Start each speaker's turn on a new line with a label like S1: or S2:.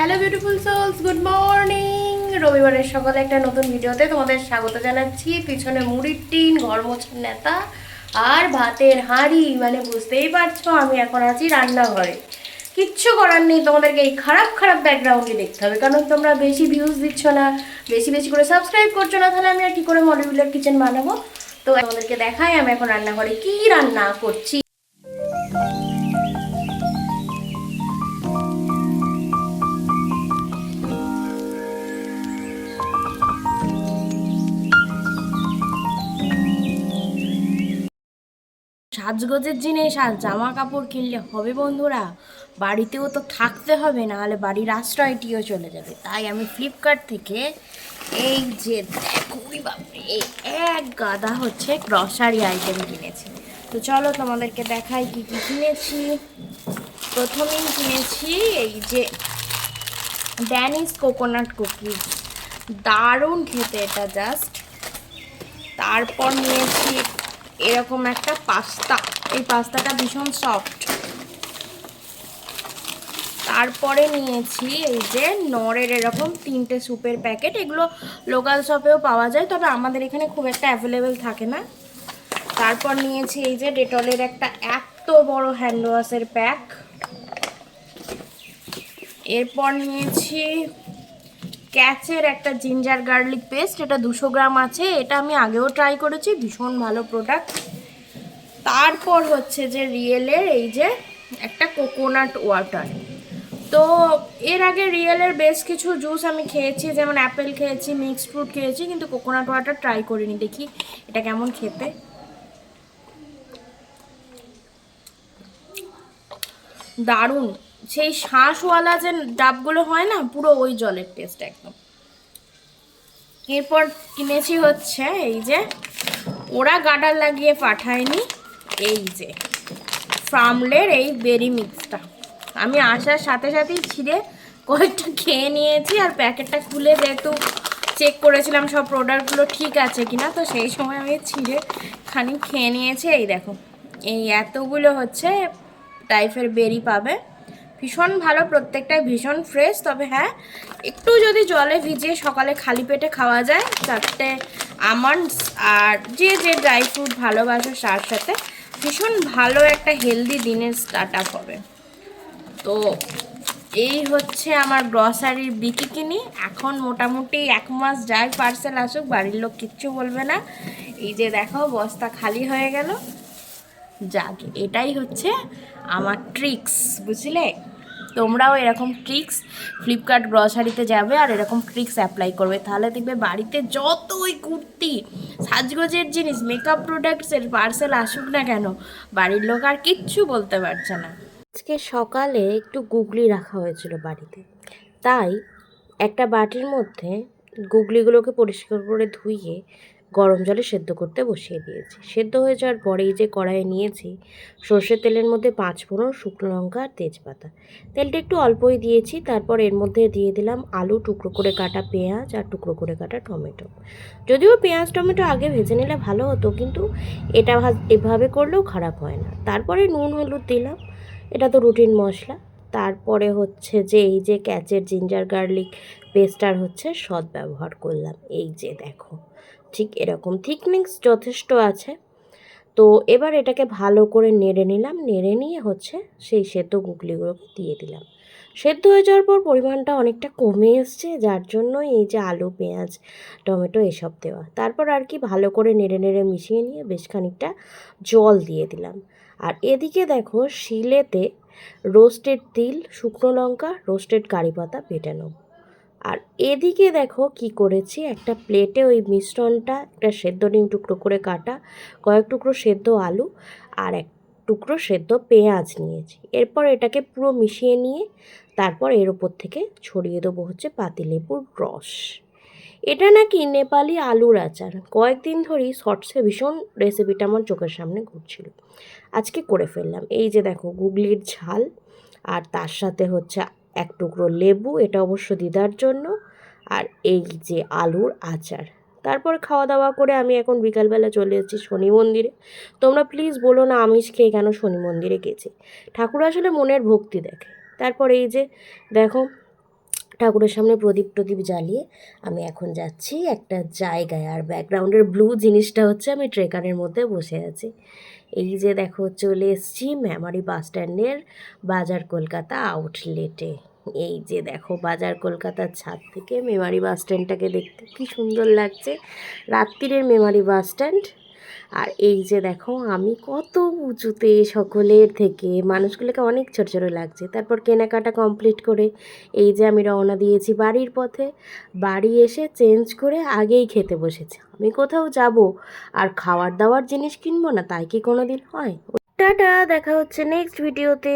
S1: Hello beautiful souls good morning রবিবারের সকালে একটা নতুন ভিডিওতে তোমাদের স্বাগত জানাচ্ছি। পিছনে মুড়ির টিন ঘর মোছার নেতা আর ভাতের হাঁড়ি। মানে বুঝতেই পারছ, আমি এখন আছি রান্নাঘরে। কিচ্ছু করার নেই, তোমাদেরকে এই খারাপ খারাপ ব্যাকগ্রাউন্ডে দেখতে হবে। কারণ তোমরা বেশি ভিউজ দিচ্ছ না, বেশি বেশি করে সাবস্ক্রাইব করছ না, তাহলে আমি আর কি করে মডিউলার কিচেন বানাবো? তো তোমাদেরকে দেখাই, আমি এখন রান্নাঘরে কি রান্না করছি। সাজগোজের জিনিস আর জামা কাপড় কিনলে হবে বন্ধুরা। বাড়িতেও তো থাকতে হবে না হলে বাড়ির আশ্রয়টিও চলে যাবে। তাই আমি ফ্লিপকার্ট থেকে এই যে দেখো বাপরে এই এক গাদা হচ্ছে গ্রসারি আইটেম কিনেছি। তো চলো তোমাদেরকে দেখাই কি কি কিনেছি। প্রথমেই কিনেছি এই যে ড্যানিস কোকোনাট কুকিজ দারুণ খেতে এটা জাস্ট তারপর নিয়েছি এরকম একটা পাস্তা। এই পাস্তাটা ভীষণ সফট তারপরে নিয়েছি এই যে নরের এরকম তিনটে স্যুপের প্যাকেট এগুলো লোকাল শপেও পাওয়া যায়, তবে আমাদের এখানে খুব একটা অ্যাভেলেবেল থাকে না। তারপর নিয়েছি এই যে ডেটলের একটা এত বড় হ্যান্ড ওয়াশের প্যাক এরপর নিয়েছি ক্যাচের একটা জিঞ্জার গার্লিক পেস্ট, এটা দুশো গ্রাম আছে। এটা আমি আগেও ট্রাই করেছি, ভীষণ ভালো প্রোডাক্ট তারপর হচ্ছে যে রিয়েলের এই যে একটা কোকোনাট ওয়াটার তো এর আগে রিয়েলের বেশ কিছু জুস আমি খেয়েছি, যেমন অ্যাপেল খেয়েছি মিক্সড ফ্রুট খেয়েছি, কিন্তু কোকোনাট ওয়াটার ট্রাই করিনি। দেখি এটা কেমন খেতে। দারুণ। সেই শাঁসওয়ালা যে ডাবগুলো হয় না, পুরো ওই জলের টেস্ট একদম। এরপর কিনেছি হচ্ছে এই যে, ওরা গাডার লাগিয়ে পাঠায়নি, এই যে, ফার্মলের এই বেরি মিক্সটা। আমি আসার সাথে সাথেই ছিঁড়ে কয়েকটা খেয়ে নিয়েছি আর প্যাকেটটা খুলে যেহেতু চেক করেছিলাম সব প্রোডাক্টগুলো ঠিক আছে কিনা, তো সেই সময় আমি ছিঁড়ে খানিক খেয়ে নিয়েছি। এই দেখো, এই এতগুলো হচ্ছে টাইপের বেরি পাবে। ভীষণ ভালো, প্রত্যেকটাই ভীষণ ফ্রেশ তবে হ্যাঁ একটু যদি জলে ভিজিয়ে সকালে খালি পেটে খাওয়া যায় চারটে আমন্ডস আর যে যে ড্রাই ফ্রুট ভালোবাসো, তার সাথে ভীষণ ভালো একটা হেলদি দিনের স্টার্ট আপ হবে। তো এই হচ্ছে আমার গ্রসারির বিকি কিনি এখন মোটামুটি এক মাস যাই পার্সেল আসুক, বাড়ির লোক কিচ্ছু বলবে না। এই যে দেখো, বস্তা খালি হয়ে গেল। যাক, এটাই হচ্ছে আমার ট্রিক্স বুঝলে? তোমরাও এরকম ট্রিক্স ফ্লিপকার্ট গ্রসারিতে যাবে আর এরকম ট্রিক্স অ্যাপ্লাই করবে। তাহলে দেখবে বাড়িতে যতই কুর্তি, সাজগোজের জিনিস মেকআপ প্রোডাক্টসের পার্সেল আসুক না কেন, বাড়ির লোক আর কিচ্ছু বলতে পারছে না।
S2: আজকে সকালে একটু গুগলি রাখা হয়েছিল বাড়িতে। তাই একটা বাটির মধ্যে গুগলিগুলোকে পরিষ্কার করে ধুইয়ে গরম জলে সেদ্ধ করতে বসিয়ে দিয়েছি। সেদ্ধ হয়ে যাওয়ার পরে এই যে কড়াইয়ে নিয়েছি, সর্ষের তেলের মধ্যে পাঁচ ফোড়ন, শুকনো লঙ্কা আর তেজপাতা। তেলটা একটু অল্পই দিয়েছি, তারপর এর মধ্যে দিয়ে দিলাম আলু, টুকরো করে কাটা পেঁয়াজ আর টুকরো করে কাটা টমেটো। যদিও পেঁয়াজ, টমেটো আগে ভেজে নিলে ভালো হতো, কিন্তু এটা এভাবে করলেও খারাপ হয় না। তারপরে নুন, হলুদ দিলাম, এটা তো রুটিন মশলা। তারপরে হচ্ছে যে এই যে ক্যাচের জিঞ্জার গার্লিক পেস্টার হচ্ছে, সদ ব্যবহার করলাম। এই যে দেখো। ঠিক এরকম থিকনেস যথেষ্ট আছে। তো এবার এটাকে ভালো করে নেড়ে নিলাম, নেড়ে নিয়ে হচ্ছে সেই সেদ্ধ গুগলিগুলোকে দিয়ে দিলাম। সেদ্ধ হয়ে যাওয়ার পর পরিমাণটা অনেকটা কমে এসছে, যার জন্য এই যে আলু, পেঁয়াজ, টমেটো এসব দেওয়া। তারপর আর কি ভালো করে নেড়ে নেড়ে মিশিয়ে নিয়ে বেশ খানিকটা জল দিয়ে দিলাম। আর এদিকে দেখো শিলেতে রোস্টেড তিল, শুকনো লঙ্কা রোস্টেড কারি পাতা বেটে নেব। আর এদিকে দেখো কি করেছি, একটা প্লেটে ওই মিশ্রণটা, একটা সেদ্ধ ডিম টুকরো করে কাটা, কয়েক টুকরো সেদ্ধ আলু আর এক টুকরো সেদ্ধ পেঁয়াজ নিয়েছি। এরপর এটাকে পুরো মিশিয়ে নিয়ে তারপর এর ওপর থেকে ছড়িয়ে দেবো হচ্ছে পাতিলেবুর রস। এটা নাকি নেপালি আলুর আচার। কয়েকদিন ধরেই শর্টসে ভীষণ রেসিপিটা আমার চোখের সামনে ঘুরছিল। আজকে করে ফেললাম। এই যে দেখো, গুগলির ঝাল আর তার সাথে হচ্ছে এক টুকরো লেবু, এটা অবশ্য দিদার জন্য, আর এই যে আলুর আচার। তারপর খাওয়া দাওয়া করে আমি এখন বিকালবেলা চলে যাচ্ছি শনি মন্দিরে। তোমরা প্লিজ বলো না আমিষ খেয়ে কেন শনি মন্দিরে গেছি। ঠাকুর আসলে মনের ভক্তি দেখে। তারপর এই যে, দেখো ঠাকুরের সামনে প্রদীপ প্রদীপ জ্বালিয়ে আমি এখন যাচ্ছি একটা জায়গায়। আর ব্যাকগ্রাউন্ডের ব্লু জিনিসটা হচ্ছে আমি ট্রেকারের মধ্যে বসে আছি। এই যে দেখো চলে এসছি মেমারি বাস স্ট্যান্ডের বাজার কলকাতা আউটলেটে এই যে দেখো বাজার কলকাতার ছাদ থেকে মেমারি বাস স্ট্যান্ডটাকে দেখতে কি সুন্দর লাগছে। রাত্রিরের মেমারি বাস স্ট্যান্ড আর এই যে দেখো, আমি কত উঁচুতে সকলের থেকে, মানুষগুলোকে অনেক ছোট ছোট লাগছে। তারপর কেনাকাটা কমপ্লিট করে এই যে আমি রওনা দিয়েছি বাড়ির পথে। বাড়ি এসে চেঞ্জ করে আগেই খেতে বসেছি। আমি কোথাও যাব আর খাওয়ার দাওয়ার জিনিস কিনবো না, তাই কি কোনো দিন হয়? টাটা, দেখা হচ্ছে নেক্সট ভিডিওতে